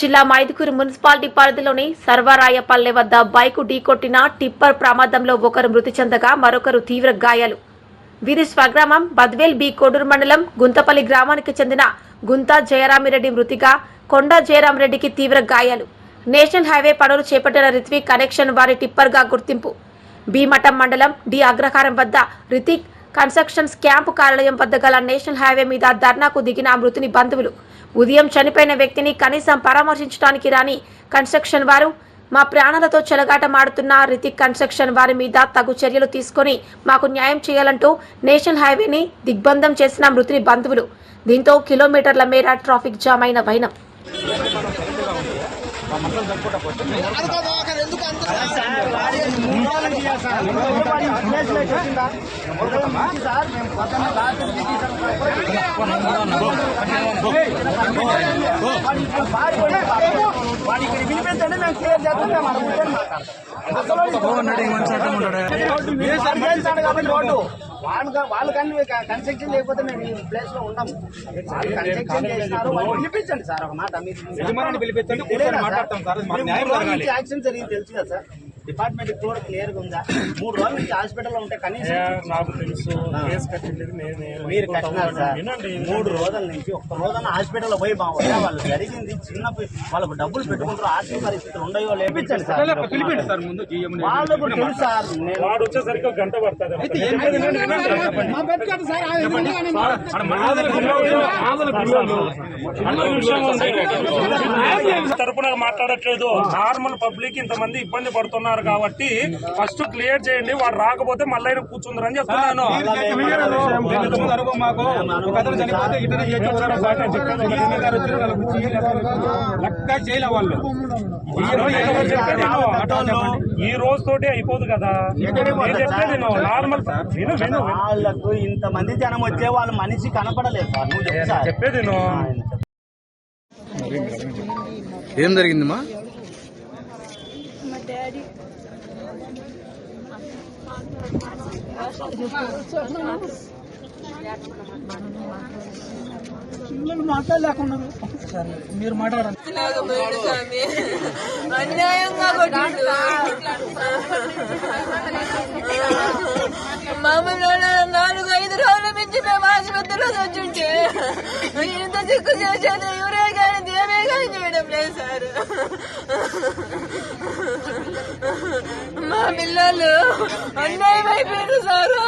జిల్లా మైదుకూరు మున్సిపాలిటీ పరిధిలోని సర్వరాయపల్లె వద్ద బైకు ఢీకొట్టిన టిప్పర్ ప్రమాదంలో ఒకరు మృతి చెందగా మరొకరు తీవ్ర గాయాలు. వీరి స్వగ్రామం బద్వేల్ బి కోడూరు మండలం గుంతపల్లి గ్రామానికి చెందిన గుంత జయరామిరెడ్డి మృతిగా కొండ జయరామిరెడ్డికి తీవ్ర గాయాలు. నేషనల్ హైవే పనులు చేపట్టిన రిత్విక్ కనెక్షన్ వారి టిప్పర్గా గుర్తింపు. భీమఠం మండలం డి అగ్రహారం వద్ద రితిక్ కన్స్ట్రక్షన్స్ క్యాంపు కార్యాలయం వద్ద గల నేషనల్ హైవే మీద ధర్నాకు దిగిన మృతుని బంధువులు ఉదయం చనిపోయిన వ్యక్తిని కనీసం పరామర్శించడానికి రాని కన్స్ట్రక్షన్ వారు మా ప్రాణాలతో చెలగాటమాడుతున్న రితిక్ కన్స్ట్రక్షన్ వారి మీద తగు చర్యలు తీసుకొని మాకు న్యాయం చేయాలంటూ నేషనల్ హైవేని దిగ్బంధం చేసిన మృతుని బంధువులు. దీంతో కిలోమీటర్ల మేర ట్రాఫిక్ జామ్ అయిన వైనం. వాడికి వినిపించండి మేము క్లియర్ చేస్తాం మేము కూర్చొని మాట్లాడతాం కాబట్టి రోడ్డు వాళ్ళు వాళ్ళు కానీ కన్స్ట్రక్షన్ లేకపోతే మేము ఈ ప్లేస్లో ఉన్నాం వాళ్ళు కన్స్ట్రక్షన్ చేసినారు వాళ్ళు పిలిపించండి సార్ ఒక మాట. మీరు పిలిపించండి, యాక్సిడెంట్ జరిగింది తెలుసు కదా సార్. డిపార్ట్మెంట్ కూడా క్లియర్గా ఉందా మూడు రోజుల నుంచి హాస్పిటల్లో ఉంటే కనీసం నాకు తెలుసు కేసు కట్టింది నేనే మీరు కట్టినారు సార్ మూడు రోజుల నుంచి ఒక్క రోజున హాస్పిటల్లో పోయి మా వల్ల వాళ్ళు జరిగింది చిన్న వాళ్ళకు డబ్బులు పెట్టుకుంటారు ఆర్థిక పరిస్థితులు ఉండయో లేపించండి సార్ మీరు ఒక్క పిలిపిండి మాట. సార్ ముందు జీఎం ని. వాళ్ళకు తెలుసు సార్ నేను వాడు వచ్చేసరికి ఒక గంట పడుతుంది తరపున మాట్లాడట్లేదు నార్మల్ పబ్లిక్ ఇంతమంది ఇబ్బంది పడుతున్నారు కాబట్టి ఫస్ట్ క్లియర్ చేయండి వాడు రాకపోతే మళ్ళీ కూర్చుందరని చెప్తున్నాను. ఈ రోజు తోటి అయిపోదు కదా. నార్మల్ విను విను వాళ్ళకు ఇంతమంది జనం వచ్చే వాళ్ళు మనిషి కనపడలేదు సార్. నువ్వు చెప్పేది ఏం జరిగిందమ్మా మా డాడీ లేకపోయింది స్వామి. అన్యాయంగా కొట్టిండు. మమ్మల్ని నాలుగు ఐదు రోజుల నుంచి మేము ఆసుపత్రిలో వచ్చుంటే ఇంత చిక్కు చేసేది ఎవరే కానీ దేవే కానీ చేయడం లేదు సార్. పిల్లలు. అన్యాయం అయిపోయారు సారు.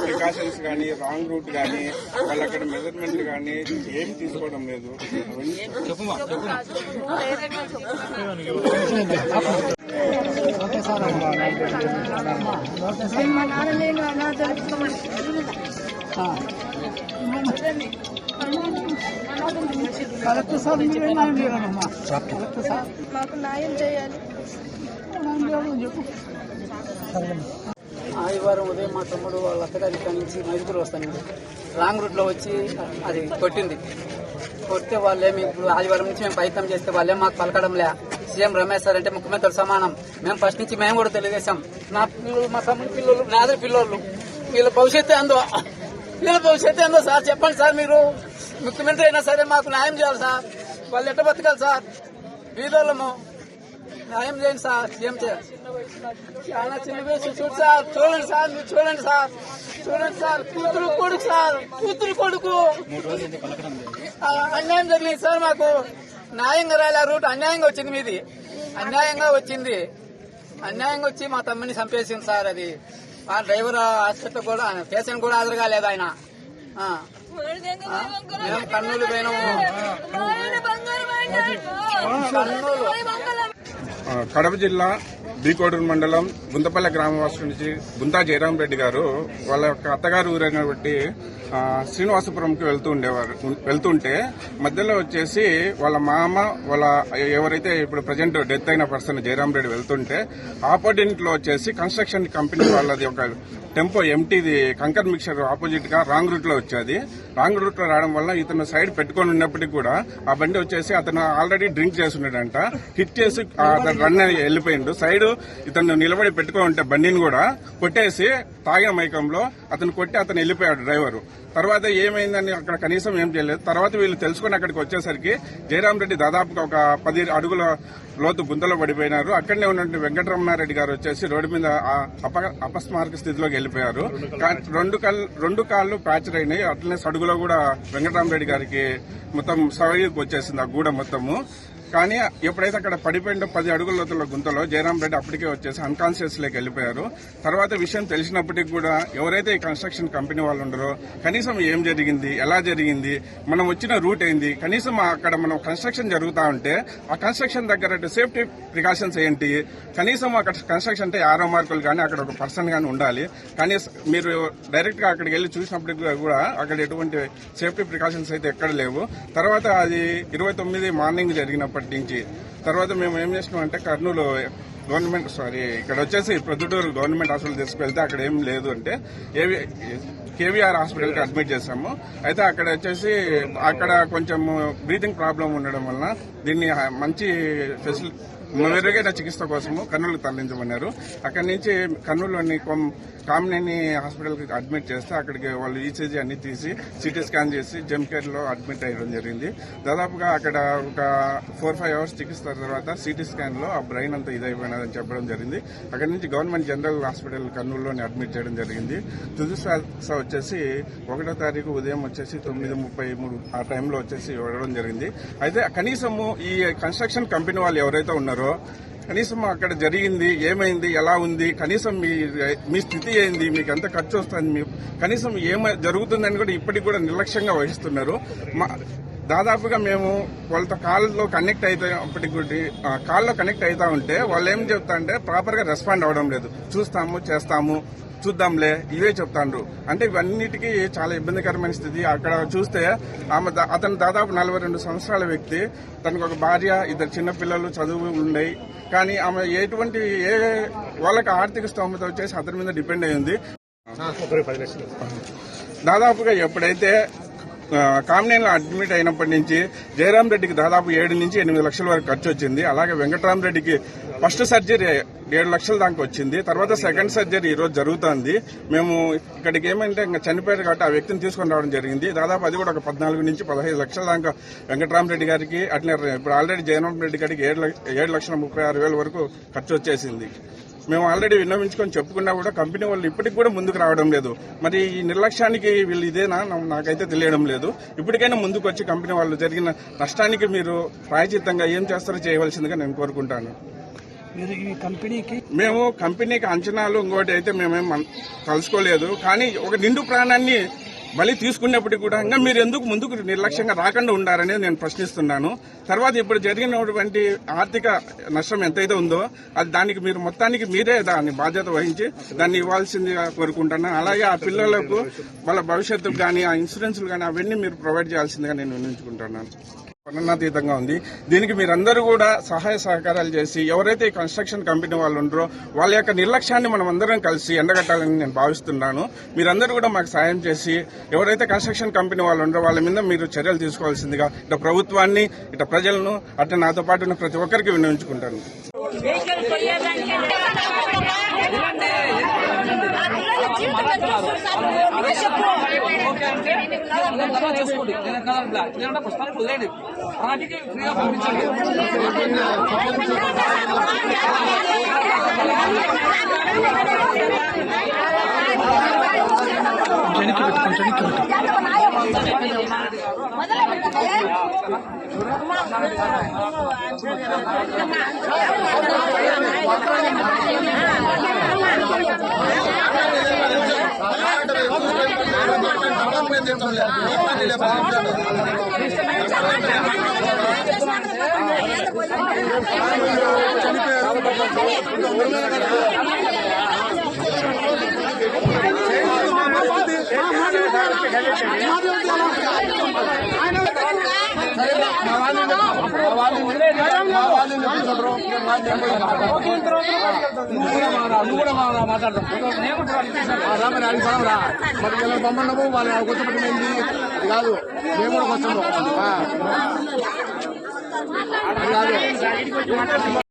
ప్రికాషన్స్ కానీ రాంగ్ రూట్ కానీ వాళ్ళు అక్కడ మెజర్మెంట్ కానీ ఏం తీసుకోవడం లేదు. మా నాన్న నేను అనాథ మాకు న్యాయం చేయాలి. ఆదివారం ఉదయం మా తమ్ముడు వాళ్ళ అత్తగారి ఇక్కడ నుంచి మైదుగురు వస్తాను. రాంగ్ రూట్లో వచ్చి అది కొట్టింది. కొడితే వాళ్ళేమి ఇప్పుడు ఆదివారం నుంచి మేము ప్రయత్నం చేస్తే వాళ్ళేం మాకు పలకడంలే. సీఎం రమేష్ సార్ అంటే ముఖ్యమంత్రి సమానం. మేము ఫస్ట్ నుంచి మేము కూడా తెలుగుదేశం. నా పిల్లలు మా తమ్ముడు పిల్లలు నా అదే పిల్లలు. వీళ్ళ భవిష్యత్తు ఏందో? వీళ్ళ భవిష్యత్తు ఏందో సార్? చెప్పండి సార్ మీరు. ముఖ్యమంత్రి అయినా సరే మాకు న్యాయం చేయాలి సార్. వాళ్ళు ఎట్ట బతకాలి సార్? వీళ్ళము న్యాయం చేయండి సార్. ఏం చేయాలి? చాలా చిన్న వయసు చూడు సార్. చూడండి సార్ మీరు చూడండి సార్. చూడండి సార్. కూతురు కొడుకు సార్. కూతురు కొడుకు. అన్యాయం జరిగింది సార్ మాకు. న్యాయంగా రాలే ఆ రూట్. అన్యాయంగా వచ్చింది మీది. అన్యాయంగా వచ్చింది. అన్యాయంగా వచ్చి మా తమ్ముని చంపేసింది సార్ అది. ఆ డ్రైవర్ హాస్పిటల్ కూడా పేషెంట్ కూడా హాజరు కాలేదు ఆయన. మేము కర్నూలు పోయినాము కడప జిల్లా బీకోడూరు మండలం గుంతపల్లె గ్రామవాసి నుంచి గుంతా జయరాం రెడ్డి గారు వాళ్ళ యొక్క అత్తగారు ఊరైన బట్టి శ్రీనివాసపురంకి వెళ్తూ ఉండేవారు. వెళ్తుంటే మధ్యలో వచ్చేసి వాళ్ళ మామ వాళ్ళ ఎవరైతే ఇప్పుడు ప్రజెంట్ డెత్ అయిన పర్సన్ జయరాం రెడ్డి వెళ్తుంటే ఆపోజిట్లో వచ్చేసి కన్స్ట్రక్షన్ కంపెనీ వాళ్ళది ఒక టెంపో ఎంటీది కంకర్ మిక్చర్ ఆపోజిట్గా రాంగ్ రూట్లో వచ్చేది. రాంగ్ రూట్లో రావడం వల్ల ఇతను సైడ్ పెట్టుకొని ఉన్నప్పటికీ కూడా ఆ బండి వచ్చేసి అతను ఆల్రెడీ డ్రింక్ చేస్తున్నాడంట. హిట్ చేసి అతను రన్ అయ్యి వెళ్ళిపోయిండు. సైడ్ ఇతను నిలబడి పెట్టుకొని ఉంటే బండిని కూడా కొట్టేసి తాగిన మైకంలో అతను కొట్టి అతను వెళ్ళిపోయాడు డ్రైవరు. తర్వాత ఏమైందని అక్కడ కనీసం ఏం చేయలేదు. తర్వాత వీళ్ళు తెలుసుకుని అక్కడికి వచ్చేసరికి జయరాం రెడ్డి దాదాపుగా ఒక పది అడుగుల లోతు గుంతలో పడిపోయినారు. అక్కడనే ఉన్నటువంటి వెంకటరమణారెడ్డి గారు వచ్చేసి రోడ్డు మీద అప అపస్మారక స్థితిలోకి వెళ్ళిపోయారు. రెండు కాళ్ళు రెండు కాళ్ళు ఫ్రాక్చర్ అయినాయి. అట్లనే సడుగులో కూడా వెంకటరామరెడ్డి గారికి మొత్తం సవరికి వచ్చేసింది ఆ గూడ మొత్తము. కానీ ఎప్పుడైతే అక్కడ పడిపోయిందో పది అడుగుల లోతుల గుంతలో జయరాం రెడ్డి అప్పటికే వచ్చేసి అన్కాన్షియస్ లేకి వెళ్ళిపోయారు. తర్వాత విషయం తెలిసినప్పటికీ కూడా ఎవరైతే ఈ కన్స్ట్రక్షన్ కంపెనీ వాళ్ళు ఉండరో కనీసం ఏం జరిగింది ఎలా జరిగింది మనం వచ్చిన రూట్ ఏంది కనీసం అక్కడ మనం కన్స్ట్రక్షన్ జరుగుతా ఉంటే ఆ కన్స్ట్రక్షన్ దగ్గర సేఫ్టీ ప్రికాషన్స్ ఏంటి కనీసం అక్కడ కన్స్ట్రక్షన్ అంటే ఆరో మార్కులు కానీ అక్కడ ఒక పర్సన్ కానీ ఉండాలి. కానీ మీరు డైరెక్ట్గా అక్కడికి వెళ్ళి చూసినప్పటికీ కూడా అక్కడ ఎటువంటి సేఫ్టీ ప్రికాషన్స్ అయితే ఎక్కడ లేవు. తర్వాత అది ఇరవై తొమ్మిది మార్నింగ్ జరిగినప్పటి నుంచి తర్వాత మేము ఏం చేసినామంటే కర్నూలు గవర్నమెంట్ సారీ ఇక్కడ వచ్చేసి ప్రొద్దుటూరు గవర్నమెంట్ హాస్పిటల్ తీసుకువెళ్తే అక్కడ ఏం లేదు అంటే ఏవి కేవీఆర్ హాస్పిటల్కి అడ్మిట్ చేశాము. అయితే అక్కడ వచ్చేసి అక్కడ కొంచెం బ్రీతింగ్ ప్రాబ్లం ఉండడం వలన దీన్ని మంచి ఫెసిలిటీ మెరుగైన చికిత్స కోసము కర్నూలు తరలించమన్నారు. అక్కడి నుంచి కర్నూలులోని కామినేని హాస్పిటల్కి అడ్మిట్ చేస్తే అక్కడికి వాళ్ళు ఈసీజీ అన్ని తీసి సిటీ స్కాన్ చేసి జెమ్ అడ్మిట్ అయ్యడం జరిగింది. దాదాపుగా అక్కడ ఒక ఫోర్ ఫైవ్ అవర్స్ చికిత్స తర్వాత సిటీ స్కాన్లో ఆ బ్రెయిన్ అంతా ఇదైపోయినదని చెప్పడం జరిగింది. అక్కడి నుంచి గవర్నమెంట్ జనరల్ హాస్పిటల్ కర్నూలులోని అడ్మిట్ చేయడం జరిగింది. తుది శ్వాస వచ్చేసి ఒకటో తారీఖు ఉదయం వచ్చేసి తొమ్మిది ముప్పై మూడు ఆ టైంలో వచ్చేసి ఇవ్వడం జరిగింది. అయితే కనీసము ఈ కన్స్ట్రక్షన్ కంపెనీ వాళ్ళు ఎవరైతే ఉన్నారో కనీసం అక్కడ జరిగింది ఏమైంది ఎలా ఉంది కనీసం మీ మీ స్థితి ఏంది మీకు ఎంత ఖర్చు వస్తుంది మీ కనీసం ఏమై జరుగుతుందని కూడా ఇప్పటికి కూడా నిర్లక్ష్యంగా వహిస్తున్నారు. మా దాదాపుగా మేము వాళ్ళతో కాల్లో కనెక్ట్ అయితే అప్పటికి కాల్లో కనెక్ట్ అవుతా ఉంటే వాళ్ళు ఏం చెప్తా అంటే ప్రాపర్గా రెస్పాండ్ అవ్వడం లేదు. చూస్తాము చేస్తాము. చూద్దాంలే ఇవే చెప్తాండ్రు. అంటే ఇవన్నిటికీ చాలా ఇబ్బందికరమైన స్థితి. అక్కడ చూస్తే ఆమె అతను దాదాపు నలభై రెండు సంవత్సరాల వ్యక్తి. తనకు ఒక భార్య ఇద్దరు చిన్న పిల్లలు చదువు ఉన్నాయి కానీ ఆమె ఎటువంటి ఏ వాళ్ళకి ఆర్థిక స్తోమత వచ్చేసి అతని మీద డిపెండ్ అయి ఉంది దాదాపుగా ఎప్పుడైతే కామినేనిలో అడ్మిట్ అయినప్పటి నుంచి జయరాం రెడ్డికి దాదాపు ఏడు నుంచి ఎనిమిది లక్షల వరకు ఖర్చు వచ్చింది. అలాగే వెంకటరామరెడ్డికి ఫస్ట్ సర్జరీ ఏడు లక్షల దాకా వచ్చింది. తర్వాత సెకండ్ సర్జరీ ఈరోజు జరుగుతుంది జరుగుతోంది. మేము ఇక్కడికి ఏమంటే ఇంకా చనిపోయారు కాబట్టి ఆ వ్యక్తిని తీసుకొని రావడం జరిగింది. దాదాపు అది కూడా ఒక పద్నాలుగు నుంచి పదహైదు లక్షల దాకా వెంకటరామరెడ్డి గారికి అట్లనే ఇప్పుడు ఆల్రెడీ జయరాం రెడ్డి గారికి ఏడు ఏడు లక్షల ముప్పై ఆరు వేల వరకు ఖర్చు వచ్చేసింది. మేము ఆల్రెడీ విన్నవించుకొని చెప్పుకున్నా కూడా కంపెనీ వాళ్ళు ఇప్పటికి కూడా ముందుకు రావడం లేదు. మరి ఈ నిర్లక్ష్యానికి వీళ్ళు ఇదేనా? నాకైతే తెలియడం లేదు. ఇప్పటికైనా ముందుకు వచ్చి కంపెనీ వాళ్ళు జరిగిన నష్టానికి మీరు ప్రాయచిత్తంగా ఏం చేస్తారో చేయవలసిందిగా నేను కోరుకుంటాను. మీరు ఈ కంపెనీకి మేము కంపెనీకి అంచనాలు ఇంకోటి అయితే మేమేం కలుసుకోలేదు కానీ ఒక నిండు ప్రాణాన్ని బలి తీసుకున్నప్పటికీ కూడా ఇంకా మీరు ఎందుకు ముందుకు నిర్లక్ష్యంగా రాకుండా ఉండారనేది నేను ప్రశ్నిస్తున్నాను. తర్వాత ఇప్పుడు జరిగినటువంటి ఆర్థిక నష్టం ఎంతైతే ఉందో అది దానికి మీరు మొత్తానికి మీరే దాని బాధ్యత వహించి దాన్ని ఇవ్వాల్సిందిగా కోరుకుంటున్నాను అలాగే ఆ పిల్లలకు వాళ్ళ భవిష్యత్తుకు కానీ ఆ ఇన్సూరెన్స్లు కానీ అవన్నీ మీరు ప్రొవైడ్ చేయాల్సిందిగా నేను వినియోగించుకుంటున్నాను వర్ణనాతీతంగా ఉంది. దీనికి మీరందరూ కూడా సహాయ సహకారాలు చేసి ఎవరైతే ఈ కన్స్ట్రక్షన్ కంపెనీ వాళ్ళు ఉండరో వాళ్ళ యొక్క నిర్లక్ష్యాన్ని మనం అందరం కలిసి ఎండగట్టాలని నేను భావిస్తున్నాను. మీరందరూ కూడా మాకు సాయం చేసి ఎవరైతే కన్స్ట్రక్షన్ కంపెనీ వాళ్ళు ఉండరో వాళ్ళ మీద మీరు చర్యలు తీసుకోవాల్సిందిగా ఇటు ప్రభుత్వాన్ని ఇటు ప్రజలను అట్ట నాతో పాటు ఉన్న ప్రతి ఒక్కరికి వినియోగించుకుంటాను చేసుకోండి లేదంటే పుస్తకాలు వదిలేండి వాటికి ఫ్రీగా పంపించండి వెనక్కి పెట్టుకోండి వెనక్కి పెట్టుకోండి மாதேவ் బొమ్మన్నము వాళ్ళు కూర్చోబెట్టింది కాదు మేము కూడా వచ్చాము కాదు